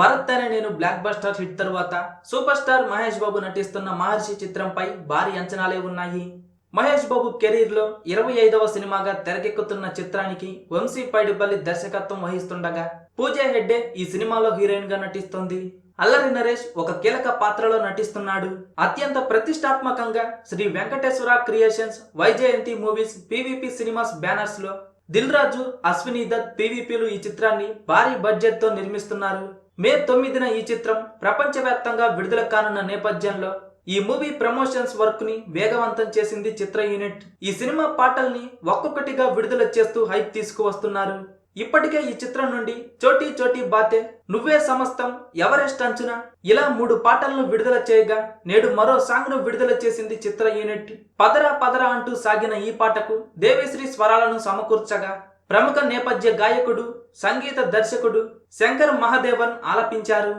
భరత్ అనే నేను blockbuster hit తరువాత సూపర్ స్టార్ మహేష్ బాబు నటిస్తున్న మహర్షి చిత్రంపై భారీ అంచనాలే ఉన్నాయి. మహేష్ బాబు కెరీర్లో ఇరవై ఐదవ సినిమాగా తెరకెక్కుతున్న చిత్రానికి వంశీ పైడిపల్లి దర్శకత్వం వహిస్తుండగా పూజా హెడ్డే ఈ సినిమాలో హీరోయిన్గా నటిస్తుంది. అల్లరి నరేష్ ఒక కీలక పాత్రలో నటిస్తున్నాడు. అత్యంత ప్రతిష్టాత్మకంగా Sri Venkateswara creations Vyjayanthi movies PVP cinemas బ్యానర్స్లో Dil Raju Ashwini Dutt పీవీపీలు ఈ చిత్రాన్ని భారీ బడ్జెట్తో నిర్మిస్తున్నారు. మే తొమ్మిదిన ఈ చిత్రం ప్రపంచవ్యాప్తంగా విడుదల కానున్న నేపథ్యంలో ఈ మూవీ ప్రమోషన్స్ వర్క్ని వేగవంతం చేసింది చిత్ర యూనిట్. ఈ సినిమా పాటల్ని ఒక్కొక్కటిగా విడుదల చేస్తూ హైప్ తీసుకువస్తున్నారు. ఇప్పటికే ఈ చిత్రం నుండి చోటీ చోటీ బాతే నువ్వే సమస్తం ఎవరెస్ట్ అంచున ఇలా మూడు పాటలను విడుదల చేయగా నేడు మరో సాంగ్ను విడుదల చేసింది చిత్ర యూనిట్. పదరా పదరా అంటూ సాగిన ఈ పాటకు దేవిశ్రీ స్వరాలను సమకూర్చగా ప్రముఖ నేపథ్య గాయకుడు సంగీత దర్శకుడు శంకర్ మహాదేవన్ ఆలపించారు.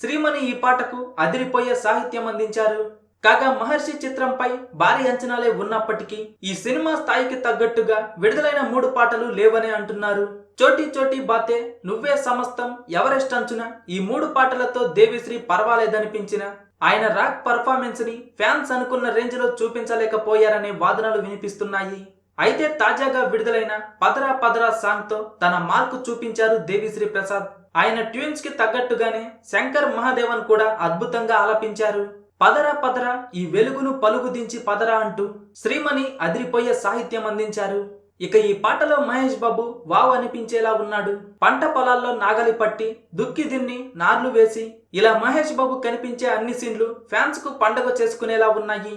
శ్రీమణి ఈ పాటకు అదిరిపోయే సాహిత్యం అందించారు. కాగా మహర్షి చిత్రంపై భారీ అంచనాలే ఉన్నప్పటికీ ఈ సినిమా స్థాయికి తగ్గట్టుగా విడుదలైన మూడు పాటలు లేవనే అంటున్నారు. చోటీ చోటీ బాతే నువ్వే సమస్తం ఎవరెస్ట్ అంచున ఈ మూడు పాటలతో దేవిశ్రీ పర్వాలేదనిపించిన ఆయన రాక్ పర్ఫార్మెన్స్ని ఫ్యాన్స్ అనుకున్న రేంజ్లో చూపించలేకపోయారనే వాదనలు వినిపిస్తున్నాయి. అయితే తాజాగా విడుదలైన పదరా పదరా సాంగ్తో తన మార్కు చూపించారు దేవిశ్రీ ప్రసాద్. ఆయన ట్యూన్స్కి తగ్గట్టుగానే శంకర్ మహాదేవన్ కూడా అద్భుతంగా ఆలపించారు. పదరా పదరా ఈ వెలుగును పలుగు దించి పదరా అంటూ శ్రీమణి అదిరిపోయే సాహిత్యం అందించారు. ఇక ఈ పాటలో మహేష్ బాబు వావ్ అనిపించేలా ఉన్నాడు. పంట పొలాల్లో నాగలి పట్టి దుక్కి దిన్ని నార్లు వేసి ఇలా మహేష్ బాబు కనిపించే అన్ని సీన్లు ఫ్యాన్స్కు పండగ చేసుకునేలా ఉన్నాయి.